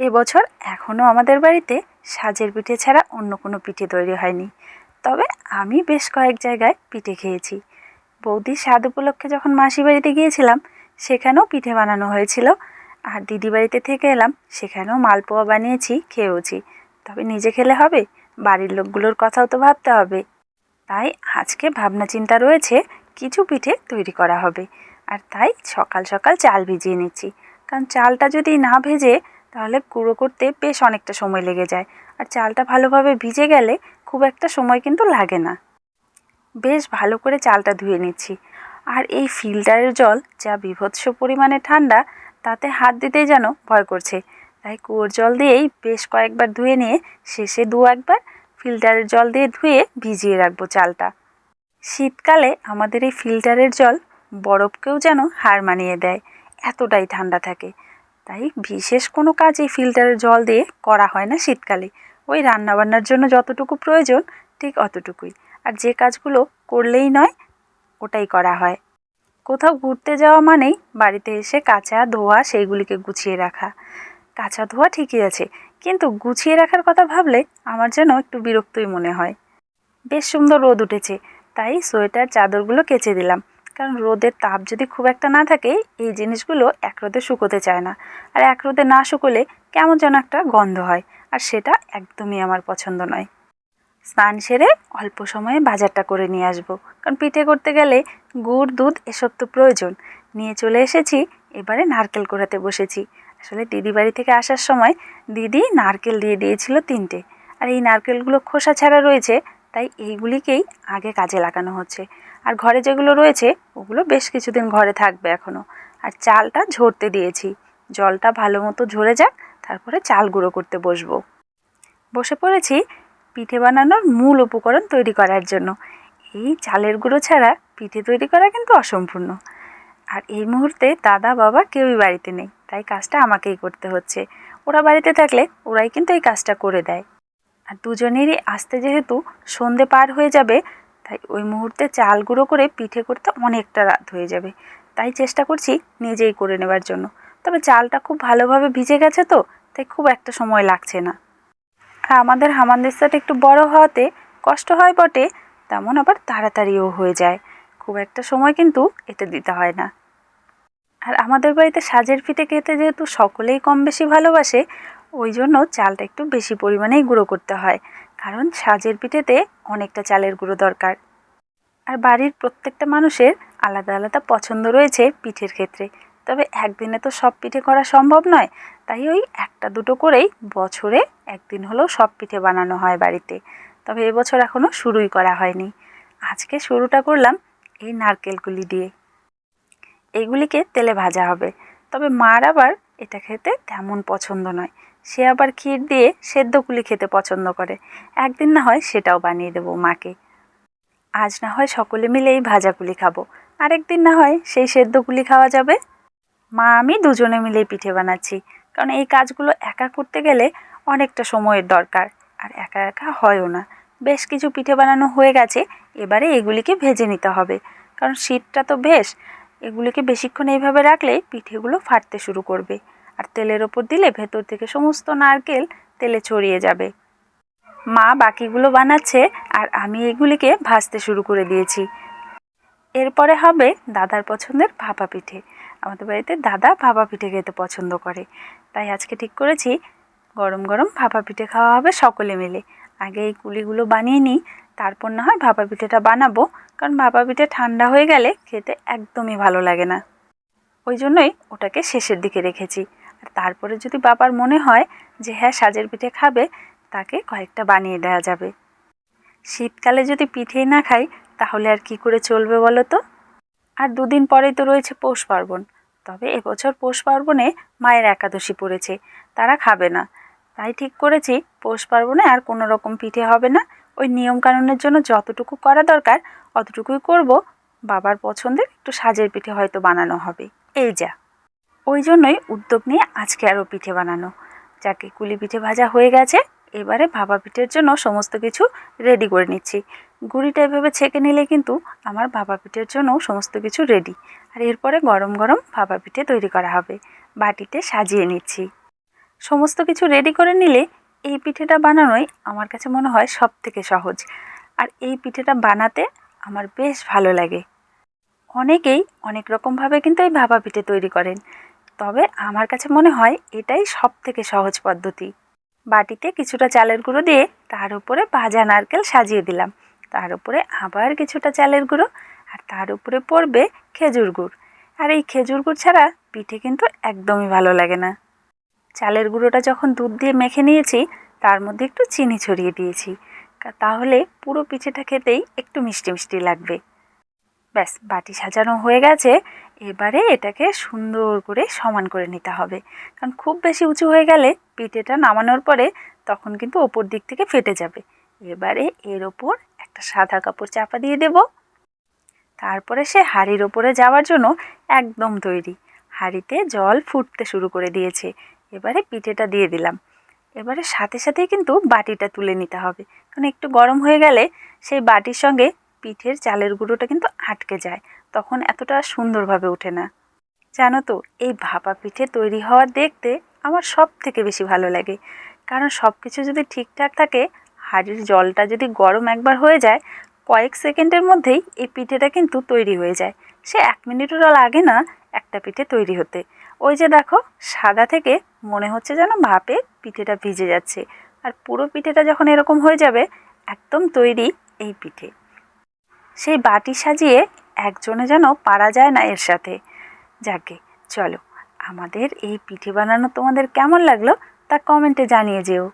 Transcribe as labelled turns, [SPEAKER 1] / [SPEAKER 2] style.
[SPEAKER 1] এবছর এখনও আমাদের বাড়িতে সাজের পিঠে ছাড়া অন্য কোনো পিঠে তৈরি হয়নি। তবে আমি বেশ কয়েক জায়গায় পিঠে খেয়েছি। বৌদির স্বাদ উপলক্ষে যখন মাসি বাড়িতে গিয়েছিলাম, সেখানেও পিঠে বানানো হয়েছিল। আর দিদি বাড়িতে থেকে এলাম, সেখানেও মালপোয়া বানিয়েছি, খেয়েওছি। তবে নিজে খেলে হবে? বাড়ির লোকগুলোর কথাও তো ভাবতে হবে। তাই আজকে ভাবনা চিন্তা রয়েছে, কিছু পিঠে তৈরি করা হবে। আর তাই সকাল সকাল চাল ভিজিয়ে নিচ্ছি। কারণ চালটা যদি না ভেজে তাহলে গুঁড়ো করতে বেশ অনেকটা সময় লেগে যায়। আর চালটা ভালোভাবে ভিজে গেলে খুব একটা সময় কিন্তু লাগে না। বেশ ভালো করে চালটা ধুয়ে নিচ্ছি। আর এই ফিল্টারের জল যা বিভৎস পরিমাণে ঠান্ডা, তাতে হাত দিতেই যেন ভয় করছে। তাই কুয়োর জল দিয়েই বেশ কয়েকবার ধুয়ে নিয়ে শেষে দু একবার ফিল্টারের জল দিয়ে ধুয়ে ভিজিয়ে রাখব চালটা। শীতকালে আমাদের এই ফিল্টারের জল বরফকেও যেন হার মানিয়ে দেয়। এতটাই ঠান্ডা থাকে। তাই বিশেষ কোনো কাজ এই ফিল্টারের জল দিয়ে করা হয় না শীতকালে। ওই রান্নাবান্নার জন্য যতটুকু প্রয়োজন, ঠিক অতটুকুই। আর যে কাজগুলো করলেই নয়, ওটাই করা হয়। কোথাও ঘুরতে যাওয়া মানেই বাড়িতে এসে কাঁচা ধোয়া সেইগুলিকে গুছিয়ে রাখা। কাঁচা ধোয়া ঠিকই আছে, কিন্তু গুছিয়ে রাখার কথা ভাবলে আমার যেন একটু বিরক্তই মনে হয়। বেশ সুন্দর রোদ উঠেছে, তাই সোয়েটার, চাদরগুলো কেচে দিলাম। কারণ রোদের তাপ যদি খুব একটা না থাকে, এই জিনিসগুলো এক রোদে শুকোতে চায় না। আর এক রোদে না শুকোলে কেমন যেন একটা গন্ধ হয়, আর সেটা একদমই আমার পছন্দ নয়। স্নান সেরে অল্প সময়ে বাজারটা করে নিয়ে আসব, কারণ পিঠে করতে গেলে গুড়, দুধ এসব তো প্রয়োজন। নিয়ে চলে এসেছি, এবারে নারকেল কোড়াতে বসেছি। আসলে দিদি বাড়ি থেকে আসার সময় দিদি নারকেল দিয়ে দিয়েছিল তিনটে, আর এই নারকেলগুলো খোসা ছাড়া রয়েছে, তাই এইগুলিকেই আগে কাজে লাগানো হচ্ছে। আর ঘরে যেগুলো রয়েছে, ওগুলো বেশ কিছুদিন ঘরে থাকবে এখনও আর চালটা ঝরতে দিয়েছি। জলটা ভালো মতো ঝরে যাক, তারপরে চাল গুঁড়ো করতে বসবো। বসে পড়েছি পিঠে বানানোর মূল উপকরণ তৈরি করার জন্য। এই চালের গুঁড়ো ছাড়া পিঠে তৈরি করা কিন্তু অসম্পূর্ণ। আর এই মুহূর্তে দাদা, বাবা কেউই বাড়িতে নেই, তাই কাজটা আমাকেই করতে হচ্ছে। ওরা বাড়িতে থাকলে ওরাই কিন্তু এই কাজটা করে দেয়। আর দুজনেরই আসতে যেহেতু সন্ধে পার হয়ে যাবে তাই ওই মুহূর্তে চাল গুঁড়ো করে পিঠে করতে অনেকটা রাত হয়ে যাবে। তাই চেষ্টা করছি নিজেই করে নেবার জন্য। তবে চালটা খুব ভালোভাবে ভিজে গেছে তো, তাই খুব একটা সময় লাগছে না। আর আমাদের হামানদিস্তাটা একটু বড় হওয়াতে কষ্ট হয় বটে, তেমন আবার তাড়াতাড়িও হয়ে যায়। খুব একটা সময় কিন্তু এতে দিতে হয় না। আর আমাদের বাড়িতে সাজের পিঠে খেতে যেহেতু সকলেই কম বেশি ভালোবাসে, ওই জন্য চালটা একটু বেশি পরিমাণেই গুঁড়ো করতে হয়। কারণ সাজের পিঠেতে অনেকটা চালের গুঁড়ো দরকার। আর বাড়ির প্রত্যেকটা মানুষের আলাদা আলাদা পছন্দ রয়েছে পিঠের ক্ষেত্রে। তবে একদিনে তো সব পিঠে করা সম্ভব নয়, তাই ওই একটা দুটো করেই বছরে একদিন হলেও সব পিঠে বানানো হয় বাড়িতে। তবে এবছর এখনও শুরুই করা হয়নি। আজকে শুরুটা করলাম এই নারকেলগুলি দিয়ে। এগুলিকে তেলে ভাজা হবে। তবে মার আবার এটা খেতে তেমন পছন্দ নয়। সে আবার ক্ষীর দিয়ে সেদ্ধগুলি খেতে পছন্দ করে। একদিন না হয় সেটাও বানিয়ে দেবো মাকে। আজ না হয় সকলে মিলে এই ভাজাগুলি খাব। আরেকদিন না হয় সেই সেদ্ধগুলি খাওয়া যাবে। মা, আমি দুজনে মিলেই পিঠে বানাচ্ছি। কারণ এই কাজগুলো একা করতে গেলে অনেকটা সময়ের দরকার। আর একা একা হয়ও না। বেশ কিছু পিঠে বানানো হয়ে গেছে। এবারে এগুলিকে ভেজে নিতে হবে। কারণ শীতটা তো বেশ। এগুলিকে বেশিক্ষণ এইভাবে রাখলে পিঠেগুলো ফাটতে শুরু করবে। আর তেলের ওপর দিলে ভেতর থেকে সমস্ত নারকেল তেলে ছড়িয়ে যাবে। মা বাকিগুলো বানাচ্ছে আর আমি এগুলিকে ভাজতে শুরু করে দিয়েছি। এরপরে হবে দাদার পছন্দের ভাপা পিঠে। আমাদের বাড়িতে দাদা ভাপা পিঠে খেতে পছন্দ করে। তাই আজকে ঠিক করেছি গরম গরম ভাপা পিঠে খাওয়া হবে সকলে মিলে। আগে এই কুলিগুলো বানিয়ে নিই, তারপর না হয় ভাপা পিঠেটা বানাবো, কারণ ভাপা পিঠে ঠান্ডা হয়ে গেলে খেতে একদমই ভালো লাগে না। ওই জন্যই ওটাকে শেষের দিকে রেখেছি। আর তারপরে যদি বাবার মনে হয় যে হ্যাঁ সাজের পিঠে খাবে, তাকে কয়েকটা বানিয়ে দেওয়া যাবে। শীতকালে যদি পিঠেই না খাই, তাহলে আর কি করে চলবে বলো তো? আর দুদিন পরেই তো রয়েছে পৌষ পার্বণ। তবে এবছর পৌষ পার্বণে মায়ের একাদশী পড়েছে, তারা খাবে না। তাই ঠিক করেছি, পৌষ পার্বণে আর কোনো রকম পিঠে হবে না। ওই নিয়মকানুনের জন্য যতটুকু করা দরকার, অতটুকুই করব। বাবার পছন্দের একটু সাজের পিঠে হয়তো বানানো হবে। এই যা। ওই জন্যই উদ্যোগ নিয়ে আজকে আরও পিঠে বানানো। যাকে কুলি পিঠে ভাজা হয়ে গেছে, এবারে ভাপা পিঠের জন্য সমস্ত কিছু রেডি করে নিচ্ছি। গুড়িটা এভাবে ছেঁকে নিলে কিন্তু আমার ভাপা পিঠের জন্য সমস্ত কিছু রেডি আর এরপরে গরম গরম ভাপা পিঠে তৈরি করা হবে। বাটিতে সাজিয়ে নিচ্ছি। সমস্ত কিছু রেডি করে নিলে এই পিঠেটা বানানোই আমার কাছে মনে হয় সব থেকে সহজ। আর এই পিঠেটা বানাতে আমার বেশ ভালো লাগে। অনেকেই অনেক রকমভাবে কিন্তু এই ভাপা পিঠে তৈরি করেন। তবে আমার কাছে মনে হয় এটাই সব থেকে সহজ পদ্ধতি। বাটিতে কিছুটা চালের গুঁড়ো দিয়ে তার উপরে ভাজা নারকেল সাজিয়ে দিলাম। তার উপরে আবার কিছুটা চালের গুঁড়ো আর তার উপরে পড়বে খেজুর গুড়। আর এই খেজুর গুড় ছাড়া পিঠে কিন্তু একদমই ভালো লাগে না। চালের গুঁড়োটা যখন দুধ দিয়ে মেখে নিয়েছি, তার মধ্যে একটু চিনি ছড়িয়ে দিয়েছি। তাহলে পুরো পিঠেটা খেতেই একটু মিষ্টি মিষ্টি লাগবে। ব্যাস, বাটি সাজানো হয়ে গেছে। এবারে এটাকে সুন্দর করে সমান করে নিতে হবে। কারণ খুব বেশি উঁচু হয়ে গেলে পিঠেটা নামানোর পরে তখন কিন্তু ওপর দিক থেকে ফেটে যাবে। এবারে এর ওপর একটা সাদা কাপড় চাপা দিয়ে দেব। তারপরে সে হাঁড়ির ওপরে যাওয়ার জন্য একদম তৈরি। হাঁড়িতে জল ফুটতে শুরু করে দিয়েছে। এবারে পিঠেটা দিয়ে দিলাম। এবারে সাথে সাথেই কিন্তু বাটিটা তুলে নিতে হবে। কারণ একটু গরম হয়ে গেলে সেই বাটির সঙ্গে পিঠের চালের গুঁড়োটা কিন্তু আটকে যায়। তখন এতটা সুন্দরভাবে ওঠে না। জানো তো, এই ভাপা পিঠে তৈরি হওয়া দেখতে আমার সব থেকে বেশি ভালো লাগে। কারণ সব কিছু যদি ঠিকঠাক থাকে, হাঁড়ির জলটা যদি গরম একবার হয়ে যায়, কয়েক সেকেন্ডের মধ্যেই এই পিঠেটা কিন্তু তৈরি হয়ে যায়। সে এক মিনিটেরও লাগে না একটা পিঠে তৈরি হতে। ওই যে দেখো, সাদা থেকে মনে হচ্ছে যেন ভাপে পিঠেটা ভিজে যাচ্ছে। আর পুরো পিঠেটা যখন এরকম হয়ে যাবে, একদম তৈরি এই পিঠে। সেই বাটি সাজিয়ে একজনে যেন পারা যায় না এর সাথে। যাকে, চলো, আমাদের এই পিঠে বানানো তোমাদের কেমন লাগল তা কমেন্টে জানিয়ে যেও।